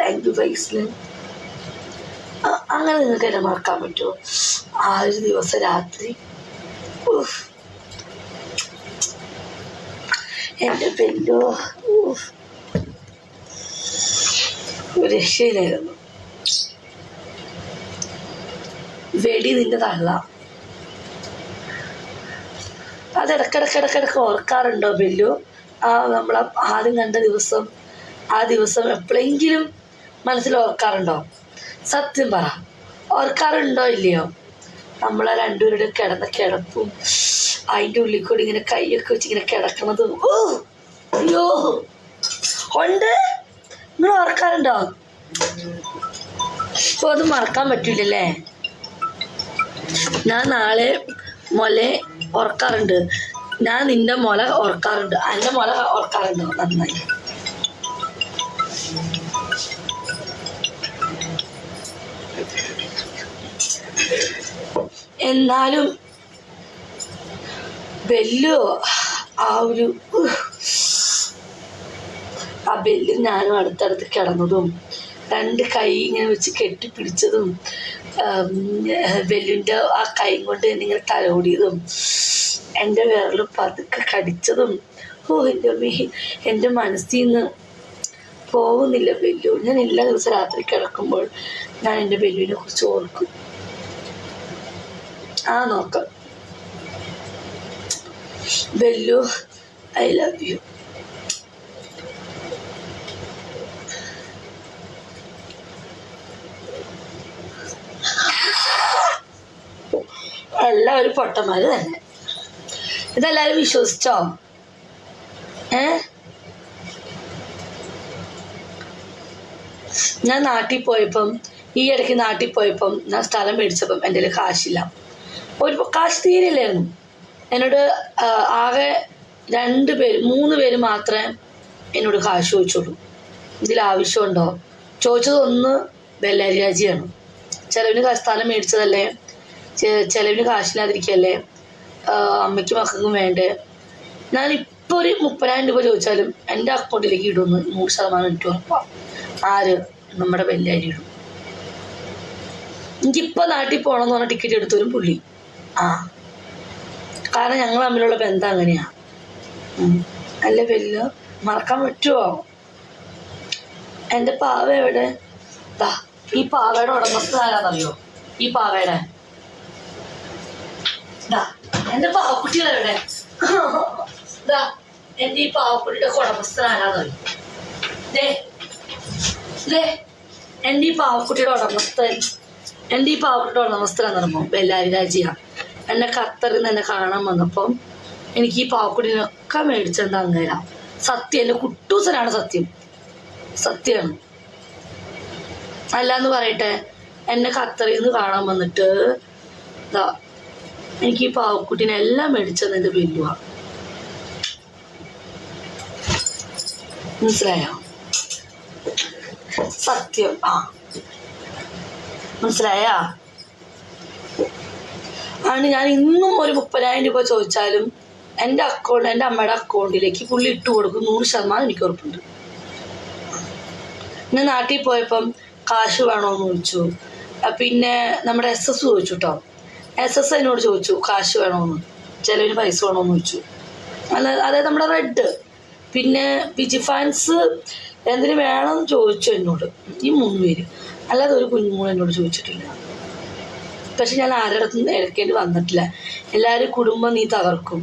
Thank you ഫൈസിൽ അങ്ങനെ നിങ്ങൾക്ക് എന്നെ മറക്കാൻ പറ്റുമോ? ആ ഒരു ദിവസം രാത്രി. എന്റെ പെല്ലോ രക്ഷയിലായിരുന്നു വെടി നിന്റെ തള്ള. അത് ഇടക്കിടക്കിടക്കിടക്ക് ഓർക്കാറുണ്ടോ ബെല്ലു? ആ നമ്മൾ ആദ്യം കണ്ട ദിവസം ആ ദിവസം എപ്പോഴെങ്കിലും മനസ്സിൽ ഓർക്കാറുണ്ടോ? സത്യം പറ. ഓർക്കാറുണ്ടോ ഇല്ലയോ? നമ്മളെ രണ്ടുപേരുടെ കിടന്ന കിടപ്പും അതിന്റെ ഉള്ളിൽ കൂടി ഇങ്ങനെ കൈയൊക്കെ വെച്ച് ഇങ്ങനെ കിടക്കണതും. ഓ അയ്യോ! ഉണ്ട്. നിങ്ങൾ ഓർക്കാറുണ്ടോ? അപ്പോൾ അത് മറക്കാൻ പറ്റില്ലല്ലേ ഞാൻ നാളെ മുല ഓർക്കാറുണ്ട്. ഞാൻ നിന്റെ മുല ഓർക്കാറുണ്ട്. എന്റെ മുല ഓർക്കാറുണ്ടോ? നന്നായി. എന്നാലും ബെല്ലു ആ ഒരു ആ ബെല്ലും ഞാനും അടുത്തടുത്ത് കിടന്നതും രണ്ട് കൈ ഇങ്ങനെ വെച്ച് കെട്ടിപ്പിടിച്ചതും ബെല്ലിന്റെ ആ കൈ കൊണ്ട് എന്നെ ഇങ്ങനെ തലോടിയതും എന്റെ വിരൽ പതുക്കെ കടിച്ചതും ഓ എന്റെ മീ എന്റെ മനസ്സിൽ നിന്ന് പോകുന്നില്ല ബെല്ലു. ഞാൻ എല്ലാ ദിവസവും രാത്രി കിടക്കുമ്പോൾ ഞാൻ എന്റെ ബെല്ലുവിനെ കുറിച്ച് ഓർക്കും. ആ നോക്കാം. ബെല്ലു ഐ ലവ് യു. എല്ലാവരും പൊട്ടന്മാര് തന്നെ. ഇതെല്ലാരും വിശ്വസിച്ചോ? ഏ? ഞാൻ നാട്ടിൽ പോയപ്പം ഈ ഇടയ്ക്ക് നാട്ടിൽ പോയപ്പം ഞാൻ സ്ഥലം മേടിച്ചപ്പം എന്റെ കാശില്ല. ഒരു കാശ്മീരിലായിരുന്നു. എന്നോട് ആകെ രണ്ട് പേര് മൂന്ന് പേര് മാത്രമേ എന്നോട് കാശ് ചോദിച്ചുള്ളൂ. ഇതിൽ ആവശ്യമുണ്ടോ? ചോദിച്ചത് ഒന്ന് ബെല്ലാരി രാജിയാണ്. ചിലവിന് സ്ഥലം മേടിച്ചതല്ലേ? ചിലവിന് കാശില്ലാതിരിക്കല്ലേ? അമ്മയ്ക്കും മക്കൾക്കും വേണ്ടേ? ഞാനിപ്പോൾ ഒരു മുപ്പതിനായിരം രൂപ ചോദിച്ചാലും എന്റെ അക്കൗണ്ടിലേക്ക് ഇടുമെന്ന് നൂറ് ശതമാനം എനിക്ക് ഉറപ്പാണ് ആര്? നമ്മുടെ ബെല്ലാരി ഇടും. എനിക്കിപ്പോൾ നാട്ടിൽ പോകണമെന്ന് പറഞ്ഞ ടിക്കറ്റ് എടുത്തൊരു പുള്ളി. ആ. കാരണം ഞങ്ങൾ തമ്മിലുള്ള ബന്ധം അങ്ങനെയാ. അല്ല വലിയ മറക്കാൻ പറ്റുമോ എന്റെ പാവ എവിടെ? ദാ ഈ പാവയുടെ ഉടമസ്ഥ ഈ പാവയുടെ. ദാ എന്റെ പാവക്കുട്ടികൾ എവിടെ? ദാ എന്റെ ഈ പാവക്കുട്ടിയുടെ ഉടമസ്ഥൻ എന്റെ ഈ പാവക്കുട്ടിയുടെ ഉടമസ്ഥൻ. എന്റെ ഈ പാവക്കുട്ടിയുടെ ഉടമസ്ഥനാണെന്ന് എന്നറിയുമ്പോൾ ബെല്ലാരി രാജിയ. എന്നെ ഖത്തറിൽ നിന്ന് എന്നെ കാണാൻ വന്നപ്പം എനിക്ക് ഈ പാവക്കുടിനൊക്കെ മേടിച്ചെന്താ അങ്ങനെ സത്യം എന്റെ കുട്ടൂസനാണ് സത്യം. സത്യമാണ് അല്ലാന്ന് പറയട്ടെ എന്നെ ഖത്തറിൽ നിന്ന് കാണാൻ വന്നിട്ട് ഇതാ എനിക്ക് ഈ പാവക്കുട്ടീനെ എല്ലാം മേടിച്ചത് എന്റെ മനസ്സിലായോ? സത്യം. ആ. മനസ്സിലായാ? ആണ് ഞാൻ ഇന്നും ഒരു മുപ്പതിനായിരം രൂപ ചോദിച്ചാലും എന്റെ അക്കൗണ്ട് എന്റെ അമ്മയുടെ അക്കൗണ്ടിലേക്ക് പുള്ളി ഇട്ട് കൊടുക്കും. നൂറ് ശതമാനം എനിക്ക് ഉറപ്പുണ്ട്. പിന്നെ നാട്ടിൽ പോയപ്പം കാശ് വേണോന്ന് ചോദിച്ചു. പിന്നെ നമ്മുടെ എസ് എസ് ചോദിച്ചു കേട്ടോ എസ് എസ് എന്നോട് ചോദിച്ചു കാശ് വേണോന്ന്? ചിലവിന് പൈസ വേണോന്ന്? ചോദിച്ചു. അല്ല അതായത് നമ്മുടെ റെഡ് പിന്നെ വിജി ഫാൻസ് എന്തിനു വേണമെന്ന് ചോദിച്ചു എന്നോട്. ഈ മൂന്ന് പേര്. അല്ലാതെ ഒരു കുഞ്ഞുമോൾ എന്നോട് ചോദിച്ചിട്ടില്ല. പക്ഷെ ഞാൻ ആരുടെ അടുത്തും എടുക്കേണ്ടി വന്നിട്ടില്ല. എല്ലാവരും കുടുംബം നീ തകർക്കും.